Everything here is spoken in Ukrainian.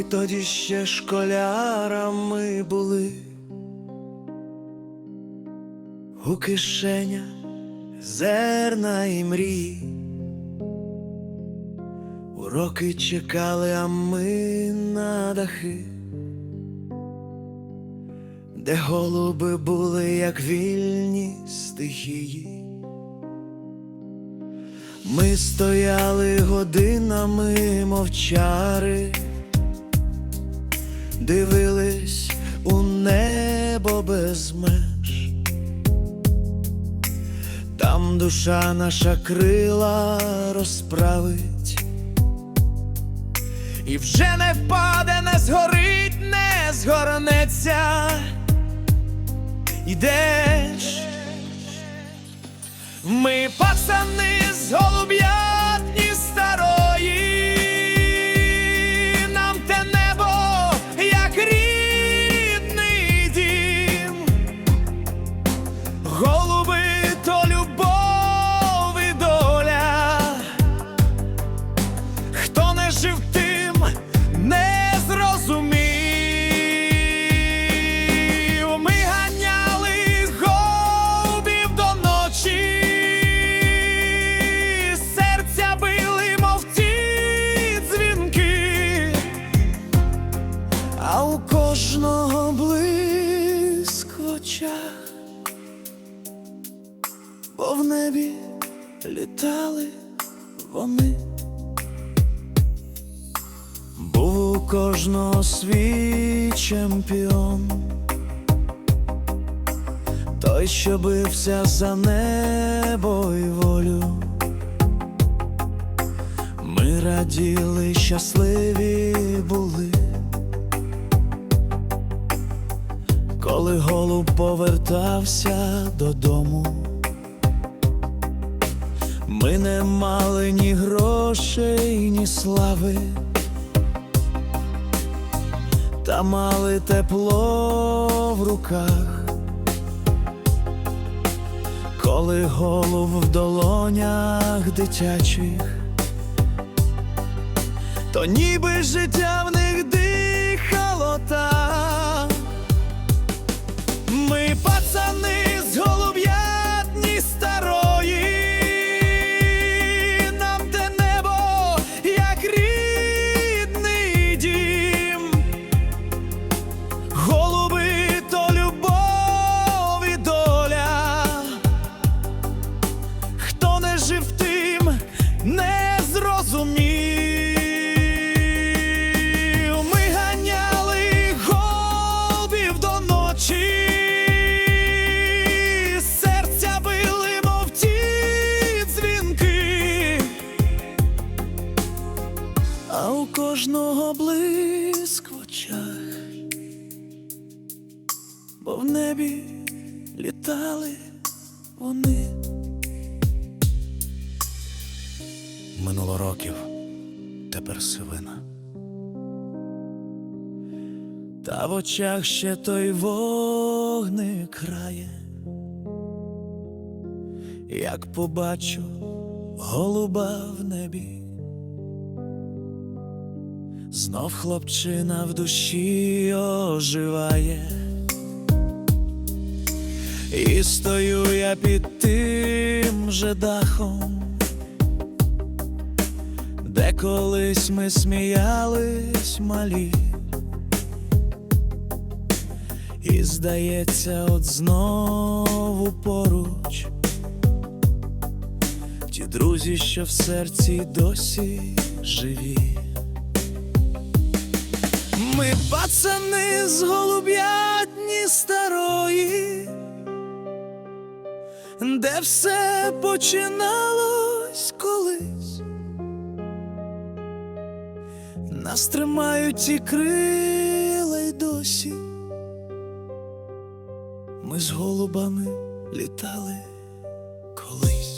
тоді ще школярами були, у кишенях зерна і мрій. Уроки чекали, а ми на дахи, де голуби були, як вільні стихії. Ми стояли годинами мовчари, дивились у небо без меж. Там душа наша крила розправить, і вже не впаде, не згорить, не згорнеться. Ідеш, ми пацани з голуб'ятні небі літали вони. Був у кожного свій чемпіон, той, що бився за небо і волю. Ми раділи, щасливі були, коли голуб повертався додому. Ми не мали ні грошей, ні слави. Та мали тепло в руках, коли голуб в долонях дитячих, то ніби життя в них дихало а у кожного блиск в очах бо в небі літали вони. Минуло років, тепер сивина. Та в очах ще той вогник крає. Як побачу голуба в небі, знов хлопчина в душі оживає. І стою я під тим же дахом, де колись ми сміялись малі. І здається, от знову поруч ті друзі, що в серці досі живі. Ми пацани з голуб'ятні старої де все починалось колись. Нас тримають ті крила й досі. Ми з голубами літали колись.